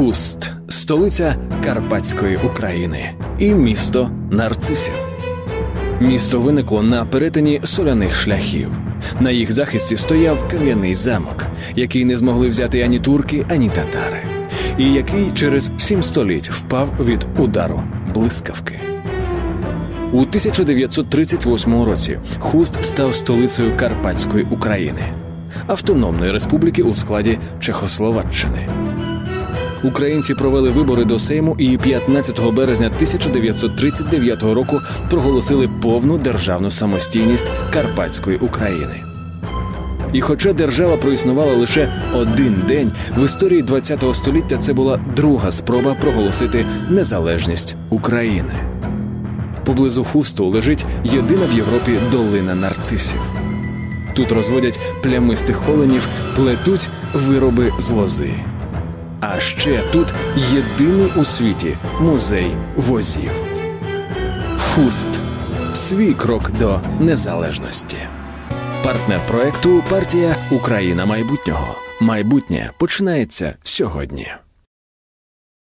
Хуст столиця Карпатської України і місто нарцисів. Місто виникло на перетині соляних шляхів. На їх захисті стояв кам'яний замок, який не змогли взяти ані турки, ані татари, і який через сім століть впав від удару блискавки. У 1938 році Хуст став столицею Карпатської України, автономної республіки у складі Чехословаччини. Українці провели вибори до Сейму і 15 березня 1939 року проголосили повну державну самостійність Карпатської України. І хоча держава проіснувала лише один день, в історії ХХ століття це була друга спроба проголосити незалежність України. Поблизу хусту лежить єдина в Європі долина нарцисів. Тут розводять плямистих оленів, плетуть вироби з лози. А ще тут єдиний у світі музей возів. Хуст свій крок до незалежності. Партнер проекту партія Україна майбутнього. Майбутнє починається сьогодні.